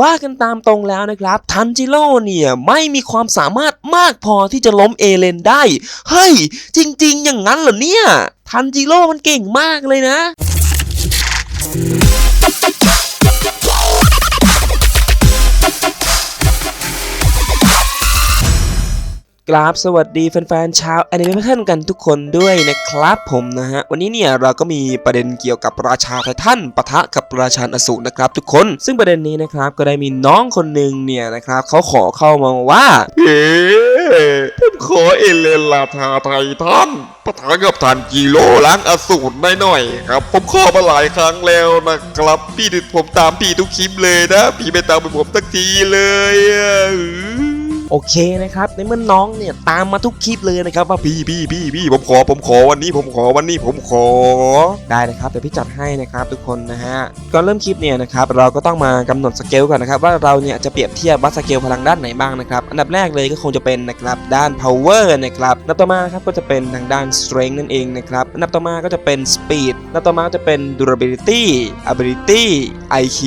ว่ากันตามตรงแล้วนะครับ ทันจิโร่เนี่ยไม่มีความสามารถมากพอที่จะล้มเอเลนได้ เฮ้ย จริง ๆ อย่างนั้นเหรอเนี่ย ทันจิโร่มันเก่งมากเลยนะ กราบสวัสดีแฟนๆชาวแอนิเมชันกันทุกคนด้วยนะครับผมนะฮะ วันนี้เนี่ยเราก็มีประเด็นเกี่ยวกับราชาไททันปะทะกับราชาอสูรนะครับทุกคน ซึ่งประเด็นนี้นะครับก็ได้มีน้องคนหนึ่งเนี่ยนะครับเขาขอเข้ามาว่าเอ๋ผมขอเอเลนลาทาไททันปะทะกับทันจิโรล้างอสูรได้หน่อยครับ ผมขอมาหลายครั้งแล้วนะครับพี่ถึงผมตามพี่ทุกคลิปเลยนะ พี่ไม่ตามผมสักทีเลยอะ โอเคนะครับในเมื่อน้องเนี่ยตามมาทุกคลิปเลยนะครับว่าพี่พี่พี่พี่ผมขอผมขอวันนี้ผมขอวันนี้ผมขอได้เลยครับเดี๋ยวพี่จัดให้นะครับทุกคนนะฮะก่อนเริ่มคลิปเนี่ยนะครับเราก็ต้องมากำหนดสเกลก่อนนะครับว่าเราเนี่ยจะเปรียบเทียบวัดสเกลพลังด้านไหนบ้างนะครับอันดับแรกเลยก็คงจะเป็นนะครับด้าน power นะครับอันดับต่อมานะครับก็จะเป็นทางด้าน strength นั่นเองนะครับอันดับต่อมาก็จะเป็น speed อันดับต่อมาก็จะเป็น durability ability IQ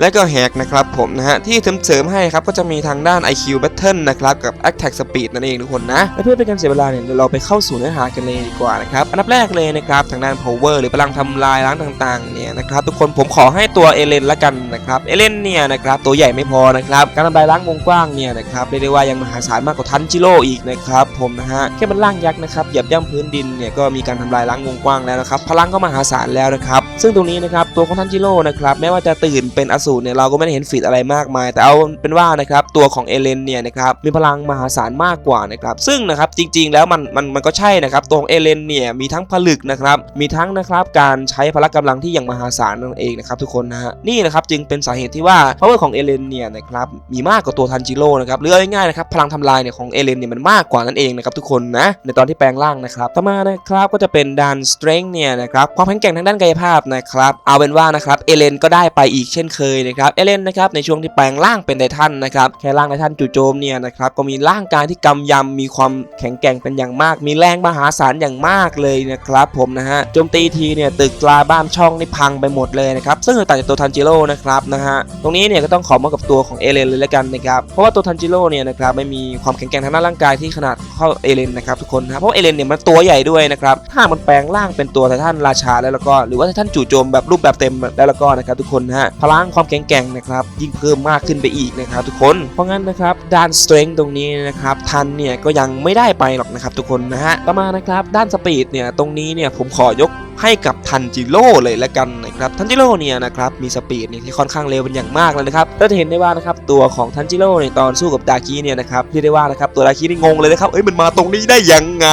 และก็แฮกนะครับผมนะฮะที่เสริมให้ครับก็จะมีทางด้าน IQ Battle นะครับกับ Attack Speed นั่นเองทุกคนนะและเพื่อเป็นการเสียเวลาเนี่ยเราไปเข้าสู่เนื้อหากันเลยดีกว่านะครับอันดับแรกเลยนะครับทางด้าน Power หรือพลังทำลายล้างต่างๆเนี่ยนะครับทุกคนผมขอให้ตัวเอเลนละกันนะครับเอเลนเนี่ยนะครับตัวใหญ่ไม่พอนะครับการทำลายล้างวงกว้างเนี่ยนะครับเรียกได้ว่ายังมหาศาลมากกว่าทันจิโร่อีกนะครับผมนะฮะแค่มันร่างยักษ์นะครับเหยียบย่ำพื้นดินเนี่ยก็มีการทำลายล้างวงกว้างแล้วนะครับพลังก็มหาศาลแล้วนะครับซึ่งตรงนี้นะครับตัวของทันจิโร่นะครับแม้ว่าจะตื่นเป็นอสูรเนี่ยเราก็ไม่ได้เห็นฟีดอะไรมากมาย แต่เอาเป็นว่านะครับตัวของเอเลนเนี่ยนะครับมีพลังมหาศาลมากกว่านะครับซึ่งนะครับจริงๆแล้วมันมันมันก็ใช่นะครับตัวของเอเลนเนี่ยมีทั้งผลึกนะครับมีทั้งนะครับการใช้พละกำลังที่อย่างมหาศาลนั่นเองนะครับทุกคนนะฮะนี่นะครับจึงเป็นสาเหตุที่ว่า power ของเอเลนเนี่ยนะครับมีมากกว่าตัวทันจิโร่นะครับหรือเอาง่ายๆนะครับพลังทำลายเนี่ยของเอเลนเนี่ยมันมากกว่านั่นเองนะครับทุกคนนะในตอนที่แปลงร่างนะครับต่อมานะครับก็จะเป็นด้าน strength เนี่ยนะครับความแข็งแกร่งทางด้านกายภาพนะครับเอาเป็นว่านะครับเอเลนก็ได้ไปอีกเช่นเคยนะครับเอเลนนะครับในช่วงที่แปลงร่างเป็นไททันนะครับแค่ร่างไททันจู่โจมเนี่ยนะครับก็มีร่างกายที่กำยำมีความแข็งแกร่งเป็นอย่างมาก มีแรงมหาศาลอย่างมากเลยนะครับผมนะฮะโจมตีทีเนี่ยตึกตราบ้านช่องนี่พังไปหมดเลยนะครับซึ่งต่างจากตัวทันจิโร่นะครับนะฮะตรงนี้เนี่ยก็ต้องขอมากับตัวของเอเลนเลยแล้วกันนะครับเพราะว่าตัวทันจิโร่เนี่ยนะครับไม่มีความแข็งแกร่งทางด้านร่างกายที่ขนาดเข้าเอเลนนะครับทุกคนนะเพราะเอเลนเนี่ยมันตัวใหญ่ด้วยนะครับถ้ามันแปลงร่างเป็นตัวไททันราชาแล้วแล้วก็หรือว่าไททันจู่โจมแบบรูปแบบเต็มแล้วแล้วก็นะครับทุกคนนะฮะพลังความแข็งแข็งๆนะครับยิ่งเพิ่มมากขึ้นไปอีกนะครับทุกคนเพราะงั้นนะครับด้าน strength ตรงนี้นะครับทันเนี่ยก็ยังไม่ได้ไปหรอกนะครับทุกคนนะฮะต่อมานะครับด้าน speed เนี่ยตรงนี้เนี่ยผมขอยกให้กับทันจิโร่เลยละกันนะครับทันจิโร่เนี่ยนะครับมีสปีดเนี่ยที่ค่อนข้างเร็วเป็นอย่างมากเลยนะครับเราจะเห็นได้ว่านะครับตัวของทันจิโร่ในตอนสู้กับดาคิเนี่ยนะครับเรียกได้ว่านะครับตัวดาคินี่งงเลยนะครับเอ้ยมันมาตรงนี้ได้ยังไง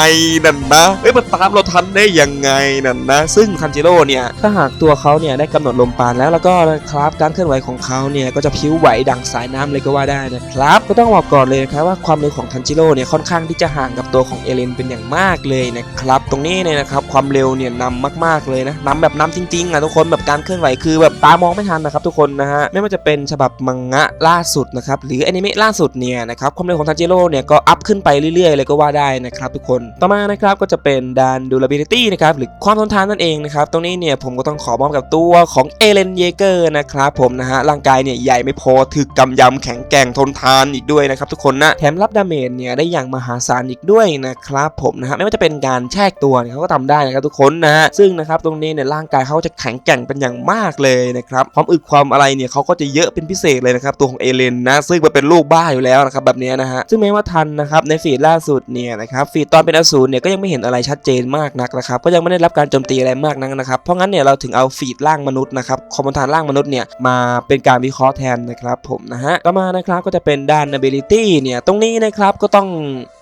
นั่นนะเอ้ยมันตามเราทันได้ยังไงนั่นนะซึ่งทันจิโร่เนี่ยถ้าหากตัวเขาเนี่ยได้กำหนดลมปานแล้วแล้วก็นะครับการเคลื่อนไหวของเขาเนี่ยก็จะพิ้วไหวดังสายน้ำเลยก็ว่าได้นะครับก็ต้องบอกก่อนเลยนะครับว่าความเร็วของทันจิโร่เนี่ยค่อนข้างที่จะห่างกับตัวของเอเลนเป็นอย่างมากเลยนะครับตรงนี้เนี่ยนะครับความเร็วเนี่ยนำมากๆเลยนะนำแบบนำจริงๆอะทุกคนแบบการเคลื่อนไหวคือแบบตามองไม่ทันนะครับทุกคนนะฮะไม่ว่าจะเป็นฉบับมังงะล่าสุดนะครับหรืออนิเมะล่าสุดเนี่ยนะครับความเร็วของทันจิโร่เนี่ยก็อัพขึ้นไปเรื่อยๆเลยก็ว่าได้นะครับทุกคนต่อมานะครับก็จะเป็นดาน durability นะครับหรือความทนทานนั่นเองนะครับตรงนี้เนี่ยผมก็ต้องขอมอบกับตัวของเอเลนเยเกอร์นะครับผมนะฮะร่างกายเนี่ยใหญ่ไม่พอถึกกำยำแข็งแกร่งทนทานอีกด้วยนะครับทุกคนนะแถมรับดาเมจเนี่ยได้อย่างมหาศาลอีกด้วยนะครับผมนะฮะไม่ว่าจะเป็นการแช่ตัวเนี่ยเขาก็ทำได้นะครับทุกคนนะฮะซึ่งนะครับตรงนี้เนี่ยร่างกายเขาจะแข็งแกร่งเป็นอย่างมากเลยนะครับความอึดความอะไรเนี่ยเขาก็จะเยอะเป็นพิเศษเลยนะครับตัวของเอเลนนะซึ่งมันเป็นลูกบ้าอยู่แล้วนะครับแบบนี้นะฮะซึ่งแม้ว่าทันนะครับในฟีดล่าสุดเนี่ยนะครับฟีดตอนเป็นอสูรเนี่ยก็ยังไม่เห็นอะไรชัดเจนมากนักนะครับก็ยังไม่ได้รับการโจมตีอะไรมากนักนะครับเพราะงั้นเนี่ยเราถึงเอาฟีดร่างมนุษย์นะครับคอมมอนทานร่างมนุษย์เนี่ยมาเป็นการวิเคราะห์แทนนะครับผมนะฮะต่อมานะครับก็จะเป็นด้าน ability เนี่ยตรงนี้นะครับก็ต้อง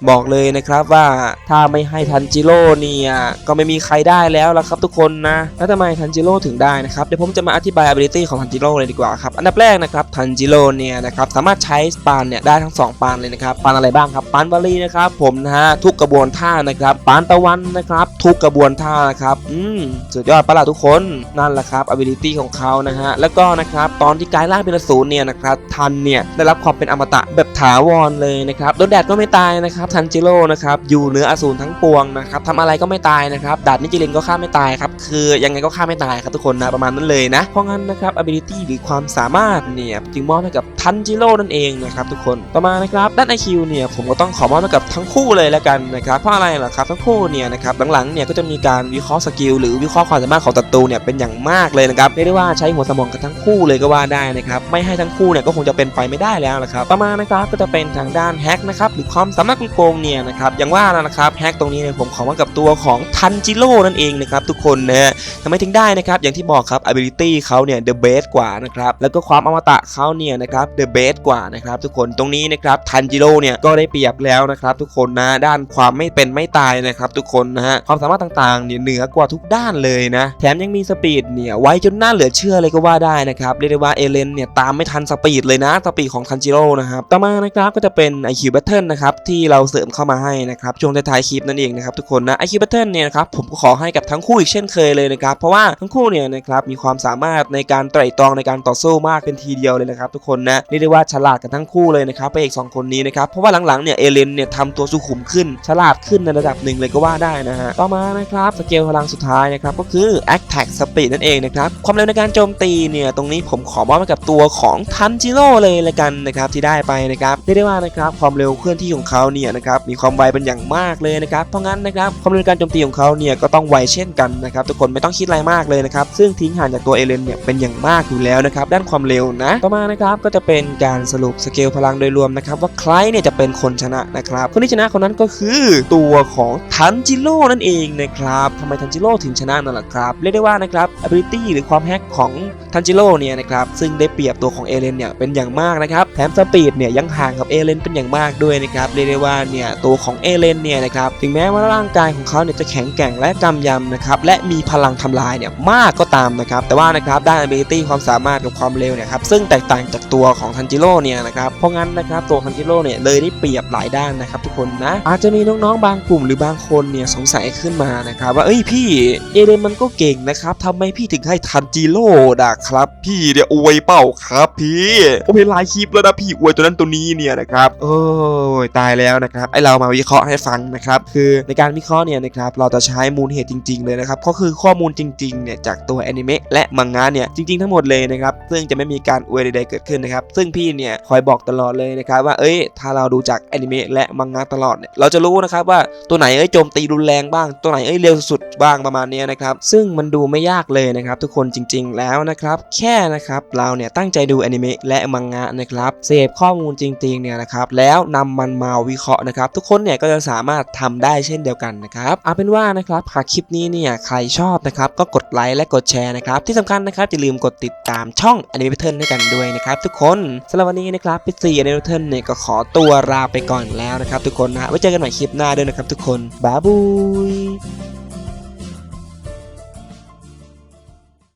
บอกเลยนะครับว่าถ้าไม่ให้ทันจิโร่เนี่ยก็ไม่มีใครได้แล้วละครับทุกคนนะ แล้วทำไมทันจิโร่ถึงได้นะครับ เดี๋ยวผมจะมาอธิบาย ability ของทันจิโร่เลยดีกว่าครับ อันดับแรกนะครับทันจิโร่เนี่ยนะครับสามารถใช้ปานเนี่ยได้ทั้งสองปานเลยนะครับ ปานอะไรบ้างครับ ปานบาลีนะครับผมนะฮะทุกกระบวนท่านะครับ ปานตะวันนะครับ ทุกกระบวนท่านะครับ อืมสุดยอดปะล่ะทุกคนนั่นแหละครับ ability ของเขานะฮะแล้วก็นะครับตอนที่กลายร่างเป็นอสูรเนี่ยนะครับทันเนี่ยได้รับความเป็นอมตะแบบถาวรเลยนะครับโดนแดดก็ไม่ตายนะครับทันจิโร่นะครับอยู่เหนืออสูรทั้งปวงนะครับทำอะไรก็ไม่ตายนะครับดาดนิจิลินก็ฆ่าไม่ตายายครับคือยังไงก็ฆ่าไม่ตายครับทุกคนนะประมาณนั้นเลยนะเพราะงั้นนะครับ ability หรือความสามารถเนี่ยจึงมอบให้กับทันจิโร่นั่นเองนะครับทุกคนต่อมานะครับด้าน IQ เนี่ยผมก็ต้องขอมอบให้กับทั้งคู่เลยแล้วกันนะครับเพราะอะไรล่ะครับทั้งคู่เนี่ยนะครับหลังๆเนี่ยก็จะมีการวิเคราะห์สกิลหรือวิเคราะห์ความสามารถของศัตรูเนี่ยเป็นอย่างมากเลยนะครับเรียกได้ว่าใช้หัวสมองกันทั้งคู่เลยก็ว่าได้นะครับไม่ให้ทั้งคู่เนี่ยก็คงจะเป็นไปไม่ได้แล้วนะครับต่อมานะครับก็จะเป็นทางด้านแฮกนะครับหรือความสามารถโกงเนี่ยนะครับอย่างว่าแล้วนะครับแฮกตรงนี้เนี่ยผมขอมากับตัวของทันจิโร่นั่นเองนะครับทุกคนนะฮะทำไมถึงได้นะครับ อย่างที่บอกครับ ability เขาเนี่ย the best กว่านะครับ แล้วก็ความอมตะเขาเนี่ยนะครับ the best กว่านะครับทุกคนตรงนี้นะครับทันจิโร่เนี่ยก็ได้เปรียบแล้วนะครับทุกคนนะด้านความไม่เป็นไม่ตายนะครับทุกคนนะฮะความสามารถต่างๆเนี่ยเหนือกว่าทุกด้านเลยนะ แถมยังมีสปีดเนี่ยไวจนน่าเหลือเชื่อเลยก็ว่าได้นะครับเรียกได้ว่าเอเลนเนี่ยตามไม่ทันสปีดเลยนะสปีดของทันจิโร่นะครับต่อมานะครับก็จะเป็น IQ Battle นะครับที่เราเสริมเข้ามาให้นะครับช่วงท้ายคลิปนั่นเองนะครับทุกคนนะ IQ Battle เนี่ยนะครับผมก็ขอให้กับทั้งคู่อีกเช่นเคยเลยนะครับ เพราะว่าทั้งคู่เนี่ยนะครับมีความสามารถในการไตร่ตรองในการต่อสู้มากเป็นทีเดียวเลยนะครับทุกคนนะเรียกได้ว่าฉลาดกันทั้งคู่เลยนะครับพระเอกสองคนนี้นะครับเพราะว่าหลังๆเนี่ยเอเลนเนี่ยทำตัวสุขุมขึ้น ฉลาดขึ้นในระดับหนึ่งเลยก็ว่าได้นะฮะต่อมานะครับสเกลพลังสุดท้ายนะครับก็คือ Attack Speed นั่นเองนะครับความเร็วในการโจมตีเนี่ยตรงนี้ผมขอมอบให้กับตัวของทันจิโร่เลยละกันนะครับที่ได้ไปนะครับเรียกได้ว่านะครับความเร็วเคลื่อนที่ของเขาเนี่ยนะครับมีความไวเป็นอย่างมากเลยนะครับเพราะงั้นนะครับความเร็วในการโจมตีของเขาเนี่ยก็ต้องไวเช่นกันนะครับทุกคนไม่ต้องคิดอะไรมากเลยนะครับซึ่งทิ้งห่างจากตัวเอเลนเนี่ยเป็นอย่างมากอยู่แล้วนะครับด้านความเร็วนะต่อมานะครับก็จะเป็นการสรุปสเกลพลังโดยรวมนะครับว่าใครเนี่ยจะเป็นคนชนะนะครับคนที่ชนะคนนั้นก็คือตัวของทันจิโร่นั่นเองนะครับทำไมทันจิโร่ถึงชนะนั่นแหละครับเรียกได้ว่านะครับ ability หรือความแฮกของทันจิโร่เนี่ยนะครับซึ่งได้เปรียบตัวของเอเลนเนี่ยเป็นอย่างมากนะครับแถมสปีดเนี่ยยังห่างกับเอเลนเป็นอย่างมากด้วยนะครับเรียกได้ว่าเนี่ยตัวของเอเลนเนี่ยนะครับถึงแม้ว่าร่างกายของเขาเนี่ยจะแข็งแกร่งและกำยำนะครับและมีพลังทำลายเนี่ยมากก็ตามนะครับแต่ว่านะครับด้าน ability ความสามารถกับความเร็วเนี่ยครับซึ่งแตกต่างจากตัวของทันจิโร่เนี่ยนะครับเพราะงั้นนะครับตัวทันจิโร่เนี่ยเลยได้เปรียบหลายด้านนะครับทุกคนนะอาจจะมีน้องๆบางกลุ่มหรือบางคนเนี่ยสงสัยขึ้นมานะครับว่าเอ้ยพี่เอเลนมันก็เก่งนะครับทำไมพี่ถึงให้ทันจิโร่ด่ะครับพี่เดี๋ยวอวยเป่าครับพี่ผมเห็นหลายคลิปแล้วนะพี่อวยตัวนั้นตัวนี้เนี่ยนะครับโอ้ยตายแล้วนะครับไอเรามาวิเคราะห์ให้ฟังนะครับคือในการวิเคราะห์เนี่ยนะครับเราจะใช้มูลเหตุจริง ๆเลยนะครับก็คือข้อมูลจริงๆเนี่ยจากตัวแอนิเมะและมังงะเนี่ยจริงๆทั้งหมดเลยนะครับซึ่งจะไม่มีการอวยใดๆเกิดขึ้นนะครับซึ่งพี่เนี่ยคอยบอกตลอดเลยนะครับว่าเอ้ยถ้าเราดูจากแอนิเมะและมังงะตลอดเนี่ยเราจะรู้นะครับว่าตัวไหนเอ้ยโจมตีรุนแรงบ้าง ตัวไหนเอ้ยเร็วสุดบ้างประมาณนี้นะครับซึ่งมันดูไม่ยากเลยนะครับทุกคนจริง ๆ แล้วนะครับแค่นะครับเราเนี่ยตั้งใจดูแอนิเมะและมังงะนะครับเสพข้อมูลจริงๆเนี่ยนะครับแล้วนำมันมาวิเคราะห์นะครับทุกคนเนี่ยก็จะสามารถทำได้เช่นเดียวกันนะครับเอาเป็นว่านะครับหากคลิปนี้เนี่ยใครชอบนะครับก็กดไลค์และกดแชร์นะครับที่สำคัญนะครับอย่าลืมกดติดตามช่องอนิเมเทิร์นด้วยกันด้วยนะครับทุกคนสำหรับวันนี้นะครับพี่ซี่ a n i m a t o r เนี่ยก็ขอตัวลาไปก่อนแล้วนะครับทุกคนนะไว้เจอกันใหม่คลิปหน้าด้วยนะครับทุกคนบ๊ายบาย